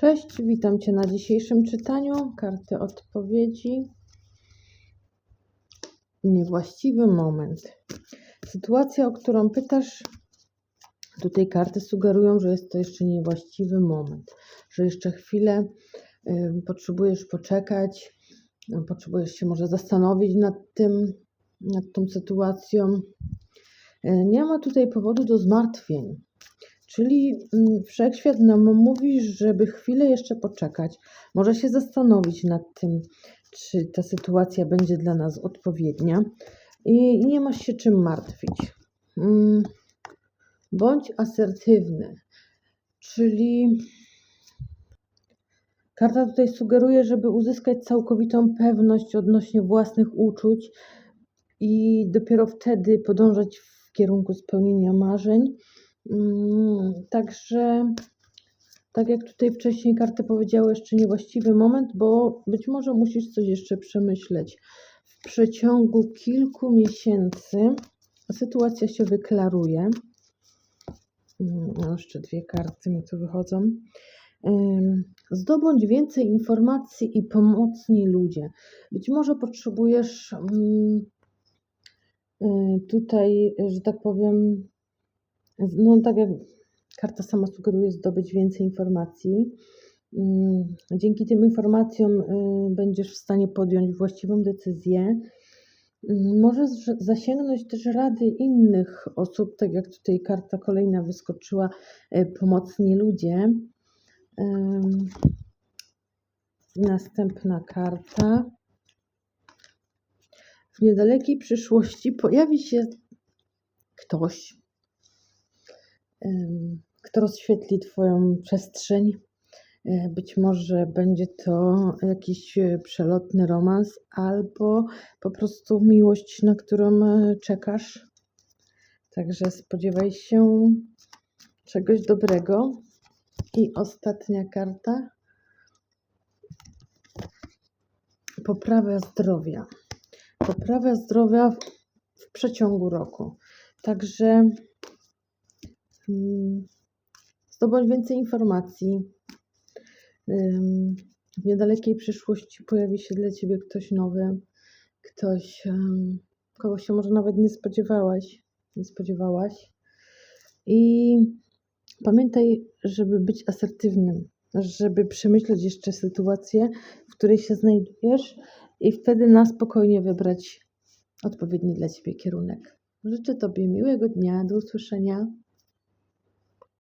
Cześć, witam Cię na dzisiejszym czytaniu karty odpowiedzi. Niewłaściwy moment. Sytuacja, o którą pytasz, tutaj karty sugerują, że jest to jeszcze niewłaściwy moment, że jeszcze chwilę y, potrzebujesz poczekać, y, potrzebujesz się może zastanowić nad tym, nad tą sytuacją. Y, nie ma tutaj powodu do zmartwień. Czyli mm, wszechświat nam mówi, żeby chwilę jeszcze poczekać, może się zastanowić nad tym, czy ta sytuacja będzie dla nas odpowiednia i nie masz się czym martwić. Mm, Bądź asertywny, czyli karta tutaj sugeruje, żeby uzyskać całkowitą pewność odnośnie własnych uczuć i dopiero wtedy podążać w kierunku spełnienia marzeń. Mm, Także, tak jak tutaj wcześniej karty powiedziały, jeszcze niewłaściwy moment, bo być może musisz coś jeszcze przemyśleć. W przeciągu kilku miesięcy sytuacja się wyklaruje. Mm, no, Jeszcze dwie karty mi tu wychodzą. Zdobądź więcej informacji i pomocni ludzie. Być może potrzebujesz mm, y, tutaj, że tak powiem, no tak jak karta sama sugeruje, zdobyć więcej informacji. Mm, Dzięki tym informacjom y, będziesz w stanie podjąć właściwą decyzję. Mm, Możesz że- zasięgnąć też rady innych osób, tak jak tutaj karta kolejna wyskoczyła, y, pomocni ludzie. Następna karta. W niedalekiej przyszłości pojawi się ktoś, kto rozświetli Twoją przestrzeń. E, Być może będzie to jakiś e, przelotny romans, albo po prostu miłość, na którą e, czekasz. Także spodziewaj się czegoś dobrego. I ostatnia karta. Poprawia zdrowia. Poprawia zdrowia w przeciągu roku. Także zdobądź więcej informacji. W niedalekiej przyszłości pojawi się dla Ciebie ktoś nowy, ktoś, kogo się może nawet nie spodziewałaś, nie spodziewałaś. I pamiętaj, żeby być asertywnym, żeby przemyśleć jeszcze sytuację, w której się znajdujesz i wtedy na spokojnie wybrać odpowiedni dla Ciebie kierunek. Życzę Tobie miłego dnia, do usłyszenia.